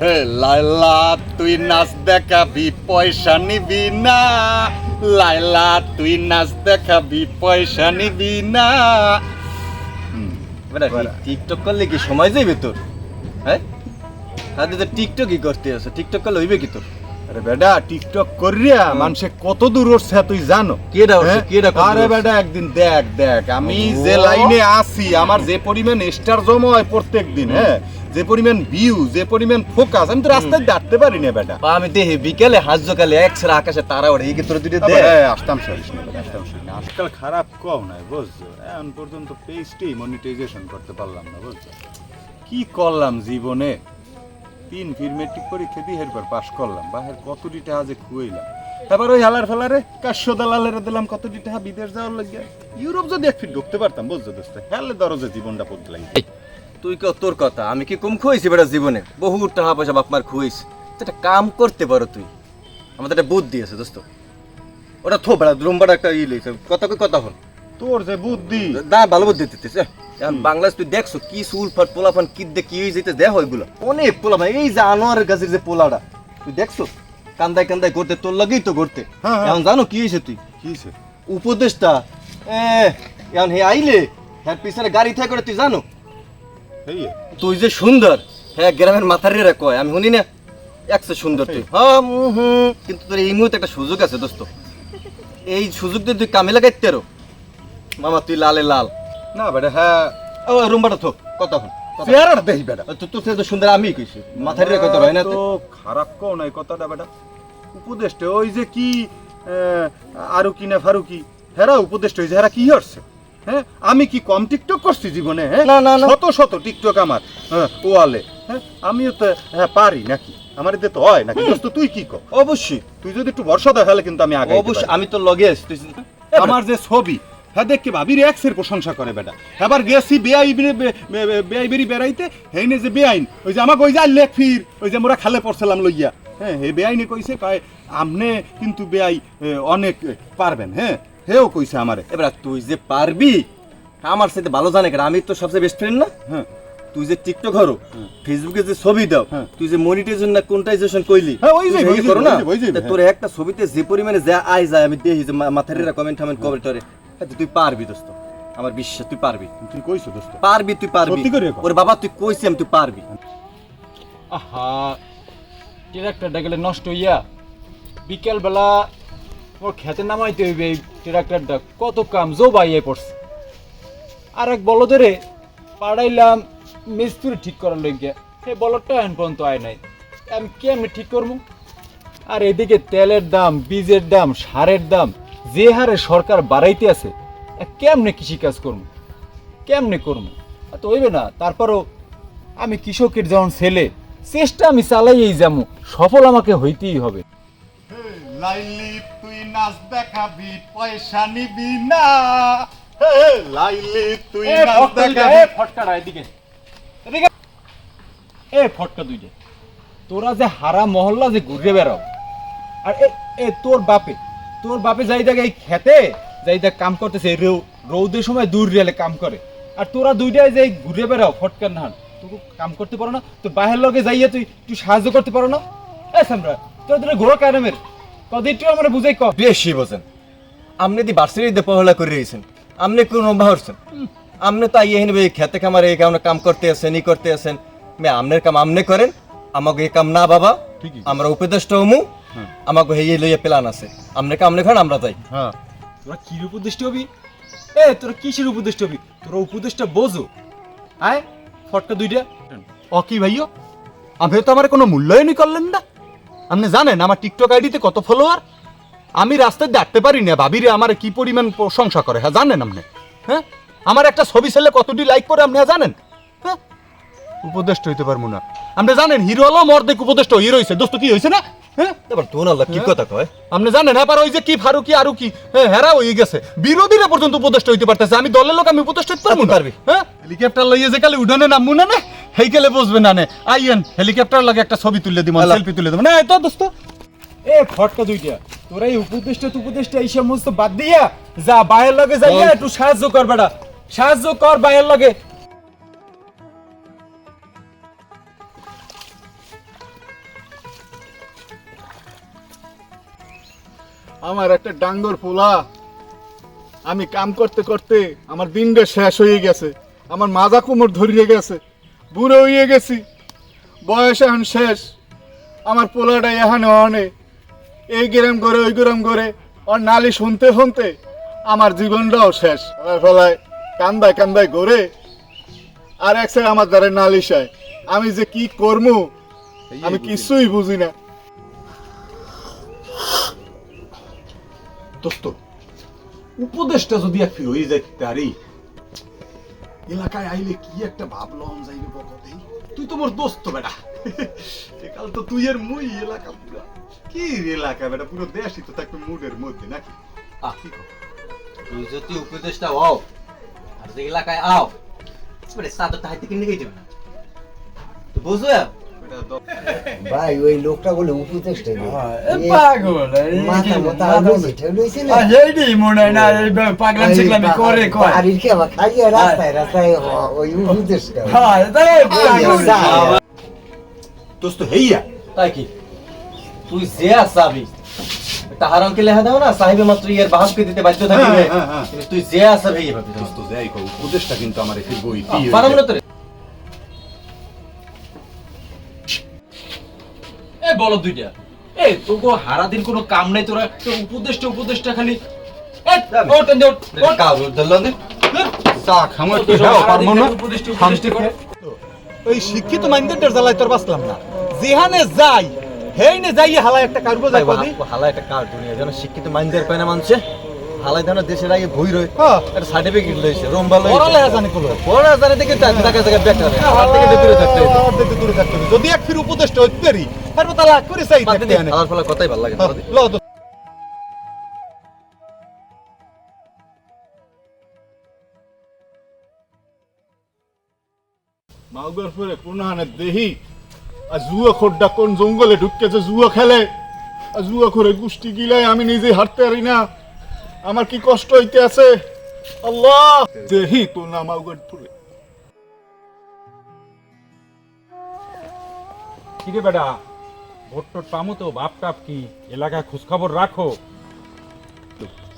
হে লাইলা তুই নাচ দেখাবি পয়সা নিবি না। লাইলা তুই নাচ দেখাবি পয়সা নিবি না। টিকটক করলে কি সময় যাইবে তোর? হ্যাঁ? তাদের তো টিকটকই করতে আছে টিকটক করলে হইবে কি তোর? আরে বেটা টিকটক করিয়া মানুষে কত দূর উঠছে তুই জানো? কেডা উঠছে? হ্যাঁ? কেডা আরে বেটা একদিন দেখ দেখ আমি যে লাইনে আছি আমার যে পরিমাণ স্টার জমা হয় প্রত্যেক দিন হ্যাঁ? যে পরিমাণ ভিউ যে পরিমাণ ফোকাস আমি তো রাস্তায় দাঁড়তে পারি না বেটা আমি দেখি বিকেলে হাজ কালে এক সারা আকাশে তারা ওড়ে এই কি তোর দুটো হ্যাঁ, আসতাম সরিস না আসতাম সরিস আজকাল খারাপ কম নাই বুঝছ? এখন পর্যন্ত পেজটি মনিটাইজেশন করতে পারলাম না বুঝছ? কি করলাম জীবনে? তিন ফির মেট্রিক পরীক্ষা দিয়ে এরপর পাশ করলাম। বাহের কতটি টাকা যে খুয়াইলাম এবার ওই হালার ফেলারে কাশ্য দালালের দিলাম কতটি টাকা বিদেশ যাওয়ার লাগিয়া ইউরোপ যদি এক ফিট ঢুকতে পারতাম বুঝছ দোস্ত? হেলে দরজে জীবনটা পড়তে লাগে তুই কও তোর কথা আমি কি কম খুঁয়েছি বেটা জীবনে? বহু টাকা পয়সা বাপ মার খুঁয়েছি তো একটা কাম করতে পারো তুই। আমাদের একটা বুদ্ধি আছে দোস্ত। ওটা থো বেড়া একটা ই লইছে। কথা কথা হল। তোর যে বুদ্ধি। দা ভালো বুদ্ধি দিতেছে। এখন বাংলাদেশ তুই দেখছ কি সুল ফাট পোলাফান কি দে কি হয়ে যেতে দেখ ওইগুলো অনেক পোলাফান এই যে আনোয়ারের গাছের যে পোলাটা তুই দেখছ? কান্দায় কান্দায় করতে তোর লাগেই তো করতে হ্যাঁ, হ্যাঁ। এখন জানো কি হয়েছে তুই? কি হইছে? উপদেশটা এখন হে আইলে হ্যাঁ পিছনে গাড়ি থেকে করে তুই জানো? তুই যে সুন্দর হ্যাঁ গ্রামের মাথার রে কয় আমি শুনি না। একশো সুন্দর তুই। হ্যাঁ হুম কিন্তু তোর এই মুহূর্তে একটা সুযোগ আছে দোস্ত। এই সুযোগ দিয়ে তুই কামে লাগাইতে মামা তুই লালে লাল। না বেটা হ্যাঁ ও রুমবাটা থো কথা হন চেহারাটা দেখি বেটা। তোর তো সুন্দর আমি কইছি মাথার রে কথা হয় না তো খারাপ কও নাই কথাটা বেটা। উপদেশটা ওই যে কি আরও কি না ফারুকি হেরা উপদেশটা ওই যে হেরা কি হচ্ছে হ্যাঁ আমি কি কম টিকটক করছি জীবনে হ্যাঁ? না, না, না। শত শত টিকটক আমার হ্যাঁ, ওয়ালে হ্যাঁ আমিও তো হ্যাঁ পারি নাকি? আমার এতে তো হয় নাকি? দোস্ত তুই কি কর? অবশ্যই। তুই যদি একটু ভরসা দেখালে কিন্তু আমি আগে অবশ্যই আমি তো লগে তুই আমার যে ছবি হ্যাঁ দেখকে ভাবির এক্সের প্রশংসা করে বেটা। এবার গেছি বেআই বেআই বেরি বেড়াইতে হেইনে যে বেআইন ওই যে আমাকে ওই যে লেখ ফির ওই যে মোরা খালে পড়ছিলাম লইয়া। হ্যাঁ হে বেআইনে কইছে কয় আমনে কিন্তু বেআই অনেক পারবেন। হ্যাঁ হেও কইছে আমারে। এবার তুই যে পারবি আমার সাথে ভালো জানে কেন? আমি তো সবচেয়ে বেস্ট ফ্রেন্ড না। হ্যাঁ। তুই যে টিকটক করো ফেসবুকে যে ছবি দাও হ্যাঁ। তুই যে মনিটাইজেশন না কোনটাইজেশন কইলি হ্যাঁ, ওই যে, করো না? হ্যাঁ। তোর একটা ছবিতে যে পরিমাণে যা আয় যায় আমি দেখি যে মা- মাথার এরা কমেন্ট কমেন্ট করে হ্যাঁ, তুই পারবি দোস্ত। আমার বিশ্বাস তুই পারবি। তুই কইছো দোস্ত। পারবি তুই পারবি। ওর বাবা তুই কইছি আমি তুই পারবি। আহা ট্রাক্টরটা গেলে নষ্ট হইয়া বিকেলবেলা ওর খেতে নামাইতে হইবে এই ট্রাক্টরটা। কত কাম জো বাইয়ে পড়ছে। আর এক বলদরে পাড়াইলাম মিস্ত্রি ঠিক করার লইগে। সেই বলদটা এখন পর্যন্ত আয় নাই। আমি কেমনি ঠিক করব আর এদিকে তেলের দাম বীজের দাম সারের দাম যে হারে সরকার বাড়াইতে আছে কেমনে কৃষিকাজ করব কেমনে করব তো হইবে না তারপরও আমি কৃষকের যেমন ছেলে চেষ্টা আমি চালাইয়েই যাব সফল আমাকে হইতেই হবে। লাইলি তুই নাচ দেখাবি পয়সা নিবি না। লাইলি তুই নাচ দেখাবি। ফটকাটা এদিকে। এদিকে। এ ফটকা দুইটা। তোরা যে হারা মহল্লা যে ঘুরে বেড়াও আর এ এ তোর বাপে তোর বাপে যাই দেখ এই খেতে যাই দেখ কাম করতেছে রৌদের সময় দূর রেলে কাম করে। আর তোরা দুইটাই যে ঘুরে বেড়াও ফটকার নাহান তুই কাম করতে পারো না তো বাহের লগে যাইয়া তুই তুই সাহায্য করতে পারো না। এ সামরা তোর তোর ঘোড়া কারণের। কদিন তুই আমার বুঝাই ক। বেশি বোঝেন। আপনি দি ভার্সিটিতে পড়ালেখা করে রয়েছেন। আপনি কোন ভাবছেন আপনি তো আইয়ে হিনবে খেতে খামারে এই কামনা কাম করতে আছেন ই করতে আছেন। মে আমনের কাম আমনে করেন আমাকে এই কাম না বাবা। আমরা উপদেশটা হমু। আমাকে হেয়ে লইয়া প্ল্যান আছে। আমনে কাম আমনে খান আমরা যাই। হ্যাঁ। তোরা কি উপদেষ্টা হবি? এ তোরা কিসের উপদেষ্টা হবি? তোরা উপদেষ্টা বোঝো। আয় ফটকা দুইটা। ও কি ভাইও আমি তো আমার কোনো মূল্যায়নই করলেন না। আপনি জানেন আমার টিকটক আইডিতে কত ফলোয়ার? আমি রাস্তায় দেখতে পারি না ভাবিরে আমার কি পরিমাণ প্রশংসা করে হ্যাঁ জানেন আপনি? হ্যাঁ? আমার একটা ছবি ছেলে কতটি লাইক করে আপনি হ্যাঁ জানেন? হ্যাঁ? উপদেষ্ট হইতে পারব না। আপনি জানেন হিরো আলম মর্দেক উপদেষ্ট হিরো হয়েছে দোস্ত কি হয়েছে না? হ্যাঁ? এবার তোর আল্লাহ কি কথা কয়? আপনি জানেন হ্যাঁ পার ওই যে কি ফারুকি আরু কি হ্যাঁ হেরা হয়ে গেছে। বিরোধীরা পর্যন্ত উপদেষ্ট হইতে পারতেছে। আমি দলের লোক আমি উপদেষ্ট হইতে পারব পারবি। হ্যাঁ? হেলিকপ্টার লইয়ে যে কালে উঠানে নামবো না না? হেই বসবে না নে? আইয়েন হেলিকপ্টার লাগে একটা ছবি তুলে দিব আল্লাহ। সেলফি তুলে দেবো। না তো দোস্ত। এ ফটকা দুইটা। তোরা এই উপদেষ্টা উপদেষ্টা এই সমস্ত বাদ দিয়া যা বাইরের লগে যাইয়া। একটু সাহায্য কর বেটা। সাহায্য কর বাইরের লগে। আমার একটা ডাঙ্গর পোলা আমি কাম করতে করতে আমার দিনটা শেষ হয়ে গেছে। আমার মাজা কোমর ধরিয়ে গেছে। বুড়ো হয়ে গেছি। বয়স এখন শেষ। আমার পোলাটা এখানে অনে। এই গ্রাম করে ওই গ্রাম করে ওর নালি শুনতে শুনতে আমার জীবনটাও শেষ। ফলায় কান্দায় কান্দায় ঘুরে। আর এক সাইড আমার দ্বারা নালিশায় আমি যে কি করব আমি কিছুই বুঝি না। দোস্ত, উপদেশটা যদি এক হয়ে যাইতে পারি এলাকায় আইলে কি একটা ভাবলাম যাইবে বকতেই তুই তো মোর দোস্ত বেটা। একাল তো তুই এর মুই এলাকা পুরা। কি এলাকা বেটা, পুরো দেশই তো থাকবে মুডের মধ্যে নাকি? তুই যদি উপদেশটা হও, আর যে এলাকায় আও মানে সাদরটা হাইতে কিনে গেছে না। তো ভাই ওই লোকটা বলে উপদেশটা দিল পাগল মাথা মতো লইছে ঠেলইছে না এইটাই মনে না এই পাগলাম করে কয়। বাড়ির কে আবার খাইয়ে রাস্তায় রাস্তায় ওই উপদেশটা হ্যাঁ তাই পাগল। দোস্ত হেইয়া। তাই কি? তুই যে আসাবি তাহার অঙ্কে লেখা দাও না সাহেবে মাত্র ইয়ার বাহাসকে দিতে বাধ্য থাকিবে। হ্যাঁ, হ্যাঁ, হ্যাঁ। তুই যে আসাবি দোস্ত যাই কো উপদেশটা কিন্তু আমার একটু বই পারাম না তোরে। বলো দুইটা। এই তোকে হারা দিন কোনো কাম নাই তোরা তো উপদেশটা উপদেশটা খালি। ওই শিক্ষিত মাইন্ডের জ্বালায় তোর বাঁচলাম না। যেখানে যাই হেইনে যাই হালা একটা কারবো যাই বলি? হালা একটা কার দুনিয়া যেন শিক্ষিত মাইন্ডের পায় না মানুষে হালাই ধানা দেশের আগে ভুই রই হ্যাঁ। একটা সার্টিফিকেট লইছে রোম্বা কলো পড়া জানে দেখে জায়গা জায়গা বেকার আমার থেকে দূরে থাকতে দূরে থাকতে হবে। যদি এক ফির উপদেশটা হইতে পারি তারপর তালা করে চাই থাকতে দে, আনে। হালার ফলা কথাই ভালো লাগে হ্যাঁ, বাদ ল তো। পরে কোন হানে দেহি আর জুয়া খোড্ডা কোন জঙ্গলে ঢুকেছে জুয়া খেলে আর জুয়া করে গুষ্টি গিলাই আমি নিজে হাঁটতে পারি না আমার কি কষ্ট হইতে আছে? আল্লাহ! দেহি তো কিরে বেটা পামো তো বাপ টাপ কি? এলাকায় খোঁজখবর রাখো।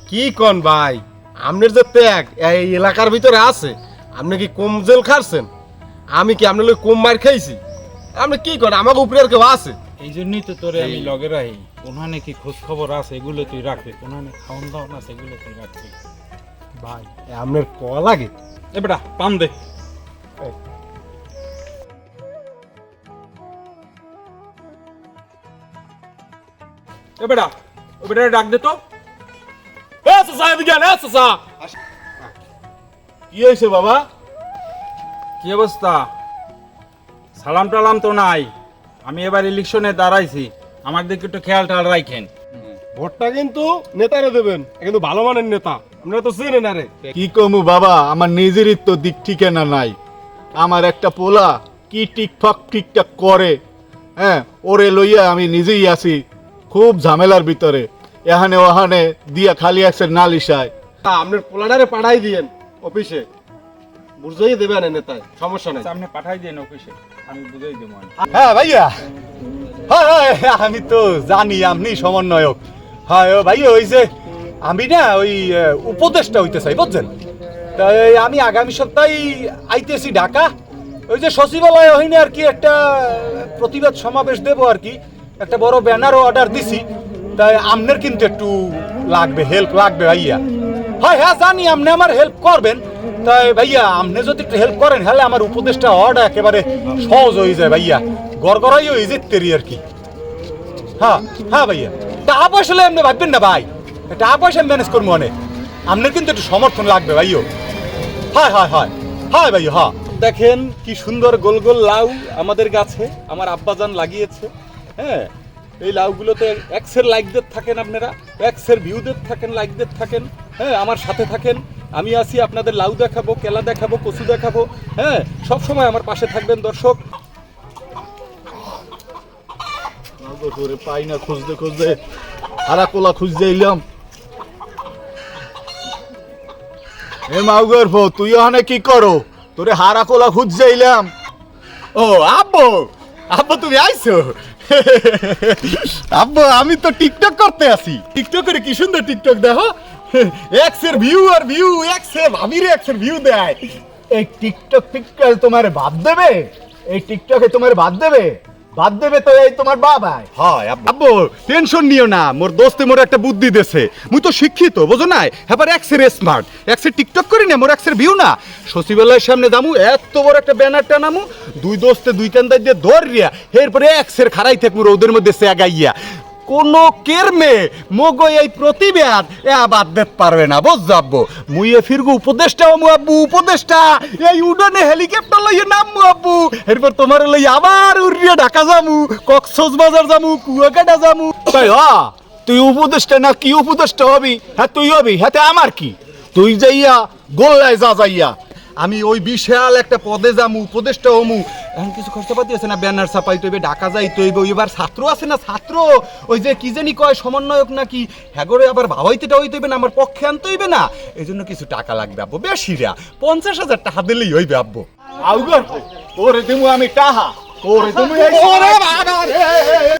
কি কন ভাই? আপনার যে ত্যাগ এই এলাকার ভিতরে আছে। আপনি কি কম জেল খাচ্ছেন আমি কি আপনার কম মার খাইছি? আপনি কি করেন আমাকে উপরে আর কেউ আছে? এই জন্যই তো তোরে আমি লগে রাখি। কোনখানে কি খোঁজ খবর আছে এগুলো তুই রাখবি কোনখানে খাওয়ান দাওয়ান আছে এগুলো তুই রাখবি। ভাই আপনার ক লাগে? এ বেটা পাম দে। এ বেটা ও বেটা ডাক দে তো। এ চাচা এদিকে আন, এ চাচা কি হয়েছে বাবা? কি অবস্থা? সালাম টালাম তো নাই। আমি এবার ইলেকশনে দাঁড়াইছি। আমার দিকে একটু খেয়াল টাল রাখেন ভোটটা কিন্তু নেতারে দেবেন কিন্তু ভালো মানের নেতা আপনারা তো চেনেন আরে। কি কমু বাবা আমার নিজেরই তো দিক ঠিকানা নাই। আমার একটা পোলা কি টিকফক ঠিকঠাক করে হ্যাঁ ওরে লইয়া আমি নিজেই আছি খুব ঝামেলার ভিতরে। এখানে ওখানে দিয়া খালি আছে নালিশায়। আপনার পোলাডারে পাঠাই দিয়েন অফিসে। বুঝাই দেবেন নেতায় সমস্যা নাই। সামনে পাঠাই দেন অফিসে আমি বুঝাই দেবো। হ্যাঁ ভাইয়া। আমি তো জানি আপনি সমন্বয়ক। হ্যাঁ ও ভাই, ওই যে আমি না ওই উপদেশটা হইতে চাই বুঝছেন? তাই আমি আগামী সপ্তাহে আইতেছি ঢাকা। ওই যে সচিবালয় হইনি আর কি একটা প্রতিবাদ সমাবেশ দেব আর কি। একটা বড় ব্যানারও অর্ডার দিছি। তাই আমনের কিন্তু একটু লাগবে, হেল্প লাগবে ভাইয়া। হয় হ্যাঁ জানি আপনি আমার হেল্প করবেন। তাই ভাইয়া, আপনি যদি একটু হেল্প করেন হলে আমার উপদেশটা হওয়াটা একেবারে সহজ হয়ে যায় ভাইয়া। গড়গড়াই হয়ে যেতে আর কি। হ্যাঁ হ্যাঁ ভাইয়া। টাকা পয়সা হলে আপনি ভাববেন না ভাই। টাকা পয়সা ম্যানেজ করব অনেক আপনার কিন্তু একটু সমর্থন লাগবে ভাইও। হয় হয় হয়। হয় ভাই হ্যাঁ। দেখেন কি সুন্দর গোল গোল লাউ আমাদের গাছে। আমার আব্বাজান লাগিয়েছে হ্যাঁ? এই লাউগুলোতে এক্সের লাইকদের থাকেন আপনারা। এক্সের ভিউদের থাকেন লাইকদের থাকেন। হ্যাঁ আমার সাথে থাকেন। আমি আছি আপনাদের লাউ দেখাবো, কেলা দেখাবো, কচু দেখাবো হ্যাঁ? সব সময় আমার পাশে থাকবেন দর্শক। মাউগর পরে পাই না খুঁজতে খুঁজতে হারা কোলা খুঁজতে এলাম। এ মাউগর ফো তুই ওখানে কি করো? তোরে হারা কোলা খুঁজতে এলাম। ও আব্বু আব্বু তুমি আইছো? আব্বু আমি তো টিকটক করতে আছি। টিকটক করে কি সুন্দর টিকটক দেখো। এক্সের ভিউ আর ভিউ এক্সে ভাবিরে এক্সের ভিউ দেয়। এই টিকটক টিকটক তোমার বাদ দেবে? এই টিকটকে তোমার বাদ দেবে? বাদ দেবে তো এই তোমার বাবাই। হয় আব্বু। টেনশন নিও না, মোর দোস্তে মোর একটা বুদ্ধি দেছে। মুই তো শিক্ষিত, বোঝো নাই? এবার এক্সের স্মার্ট এক্সের টিকটক করি না, মোর এক্সের ভিউ না। সচিবালয়ের সামনে দামু এত বড় একটা ব্যানার টানামু, দুই দোস্তে দুই কান্দার দিয়ে ধরিয়া এরপরে এক্সের খাড়াই থাকব ওদের মধ্যে সেগাইয়া কোন কেরমে মগো এই প্রতিবাদ এ বাদ দিতে পারবে না বুঝ যাব মুইয়ে ফিরগু উপদেষ্টা মু আব্বু, উপদেষ্টা। এই উডানে হেলিকপ্টার লইয়ে নামবো আব্বু। এরপর তোমার লই আবার উড়িয়ে ঢাকা যামু কক্সস বাজার যামু, কুয়াকাটা যামু। তাই হ তুই উপদেষ্টা না কি উপদেষ্টা হবি? হ্যাঁ তুই হবি হাতে আমার কি? তুই যাইয়া গোল্লায় যা যাইয়া আমি ওই বিশাল একটা পদে যামু উপদেষ্টা হমু। এখন কিছু খরচাপাতি আছে না ব্যানার ছাপাই তৈবে ঢাকা যাই তৈবে এবার ছাত্র আছে না ছাত্র? ওই যে কি জানি কয় সমন্বয়ক নাকি? হ্যাগরে আবার ভাবাইতে হইতে হইবে না আমার পক্ষে আনতে হইবে না। এই জন্য কিছু টাকা লাগবে আব্বু বেশিরা পঞ্চাশ হাজার টাকা দিলেই হইবে আব্বু। আউগর ওরে দিমু আমি টাহা। ওরে বাবা রে!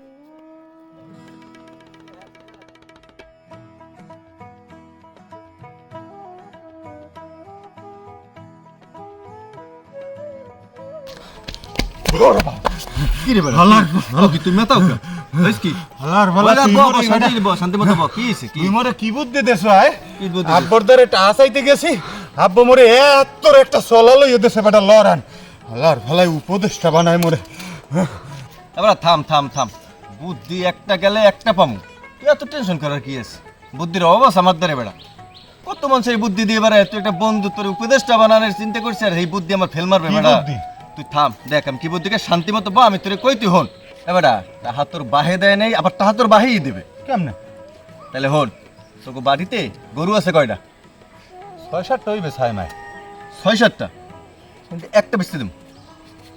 আব্বু মোরে এত একটা চলা লইয়ে দেছে বেটা লড়ান। হালার ভালাই উপদেশটা বানায় মোরে। এবার থাম থাম থাম। বুদ্ধি একটা গেলে একটা পামু। তুই এত টেনশন করার কি আছে? বুদ্ধির অভাব আমার দ্বারে বেড়া কত মানুষের বুদ্ধি দিয়ে বেড়া তুই একটা বন্ধু তোর উপদেশটা বানানোর চিন্তা করছিস আর এই বুদ্ধি আমার ফেল মারবে বেড়া? তুই থাম দেখ আমি কি বুদ্ধিকে শান্তি মতো বা আমি তোরে কই তুই হন এবারা তাহা তোর বাহে দেয় নাই আবার তাহা তোর বাহেই দেবে। কেমনে? তাহলে হন তোকে বাড়িতে গরু আছে কয়টা? ছয় সাতটা হইবে ছাই মাই। ছয় সাতটা কিন্তু একটা বেশি দিম।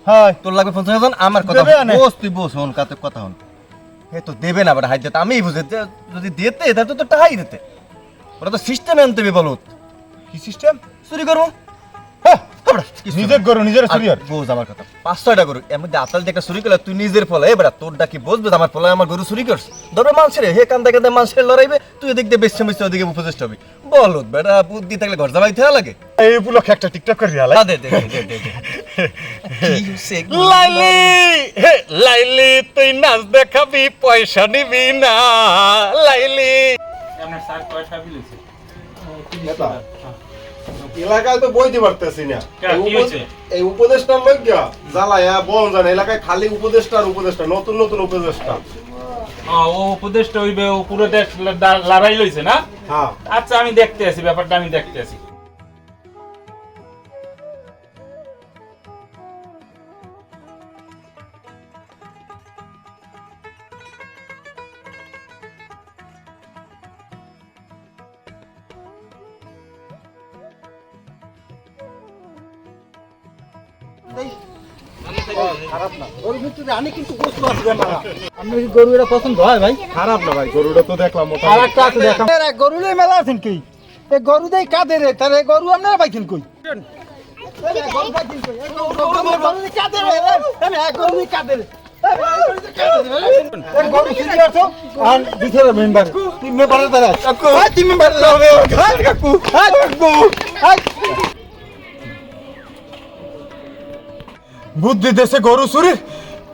হয় তোর লাগবে পঞ্চাশ হাজার আমার কথা দেবে না? বস তুই বস হন কাতে কথা হন। এ তো দেবে না আবার হাইতে দিতে আমি বুঝে। যে যদি দিতে তাহলে তো তোর টাকাই দিতে। ওরা তো সিস্টেম আনতে হবে বলত কি সিস্টেম চুরি করব। হ্যাঁ। নিজের গরু নিজের চুরি আর বোঝ আমার কথা। পাঁচ ছয়টা গরু এর মধ্যে আতাল চুরি করলে তুই নিজের ফলে। এবার তোর ডাকি বসবে আমার ফলে আমার গরু চুরি করছ? ধরবে মানুষের হে কান্দা কান্দা মানুষের লড়াইবে তুই এদিক দিয়ে বেশি বেশি ওদিকে উপদেষ্ট হবি। বলত বেটা বুদ্ধি থাকলে ঘর জামাই থাকা লাগে। এই উপলক্ষে একটা টিকটক করে আলাই না, দে। কি? লাইলি হে, লাইলি তুই নাচ দেখাবি পয়সা নিবি না লাইলি। আপনার স্যার পয়সা বিলেছে এলাকায় তো বইতে পারতেছি না। এই উপদেষ্টার লোক জ্বালায়া বন জানে এলাকায় খালি উপদেষ্টার আর উপদেষ্টা নতুন নতুন উপদেষ্টা। ও উপদেষ্টা হইবে ও পুরো দেশ লড়াই লইছে না? হ্যাঁ। আচ্ছা আমি দেখতে আছি ব্যাপারটা আমি দেখতে আছি। আপনি কি গরু এটা পছন্দ হয় ভাই? খারাপ না ভাই গরুটা তো দেখলাম আর একটা আছে মেলা আছেন কি? এ গরু দেই কাদের রে? তারে গরু আপনারা পাইছেন কই? বুদ্ধি দেশে গরু চুরি।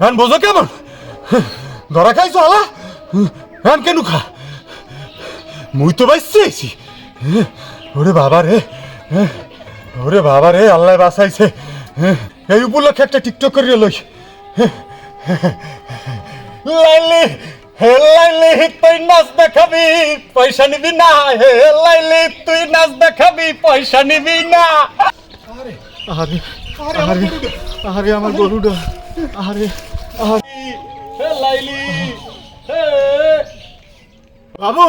হ্যান বোঝো কেমন ধরা খাইছো হালা? হ্যান কেন খা? মুই তো আইছি ওরে বাবা রে। ওরে বাবা রে, আল্লাহ বাসাইছে এই উপলক্ষে একটা টিকটক করিয়ে লই। লাইলি, হে লাইলি, তুই নাচ দেখাবি, পয়সা নিবি না। হে লাইলি, তুই নাচ দেখাবি, পয়সা নিবি না। আরে আরে। আরে আমার গরুটা আরে হে লাইলি হে। বাবু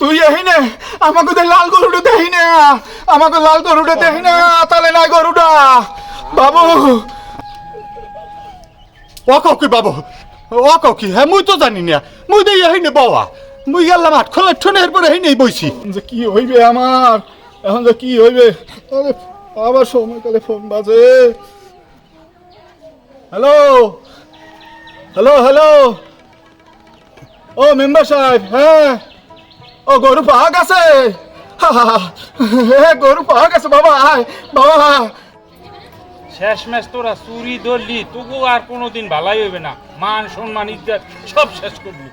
তুই এই নে আমাকে তো লাল গরুটা দেই না আমাকে লাল গরুটা দেই না তাহলে নাই গরুটা। বাবু ও কাউকে বাবু ও কাউকে হ্যাঁ মুই তো জানি না মুই দেই এই নে বাবা মুই গেলাম আট খোলা ঠনে এরপরে এই নেই বইছি। যে কি হইবে আমার? এখন যে কি হইবে? আরে আবার সময়কালে ফোন বাজে। হ্যালো হ্যালো হ্যালো ও, মেম্বার সাহেব হ্যাঁ। ও, গরু পাওয়া গেছে। হ্যাঁ গরু পাওয়া গেছে, বাবা, আয়, বাবা। শেষ ম্যাচ তোরা চুরি ধরলি তবু আর কোনোদিন ভালাই হইবে না। মান, সম্মান, ইজ্জত সব শেষ করবি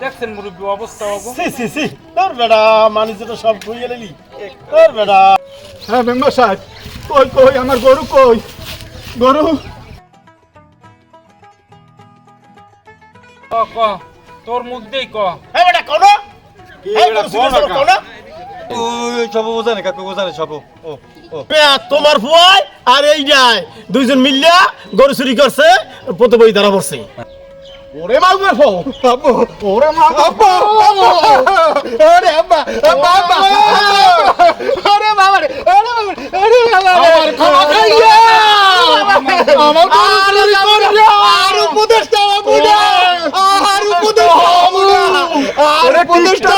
দেখছেন মুরব্বী অবস্থা সি সি সি তোর বেটা মানুষ তো সব খুইয়ে নিলি তোর বেটা হ্যাঁ মেম্বার সাহেব কই কই আমার গরু কই? গরু? ক ক তোর মুখ দেই ক। এই বেটা কোন তোমার ফুয়াই আর এই যায় দুইজন মিলিয়া গরু চুরি করছে পথে বই ধরা পড়ছে ওরে মাগুর ফো বাবু ওরে মাগুর ফো ওরে আব্বা আব্বা আব্বা ওরে বাবা রে ওরে বাবা ওরে বাবা আমার ক্ষমা খাইয়া আমার গরু চুরি আর উপদেশটা বাবু আর উপদেশটা বাবু আর উপদেশটা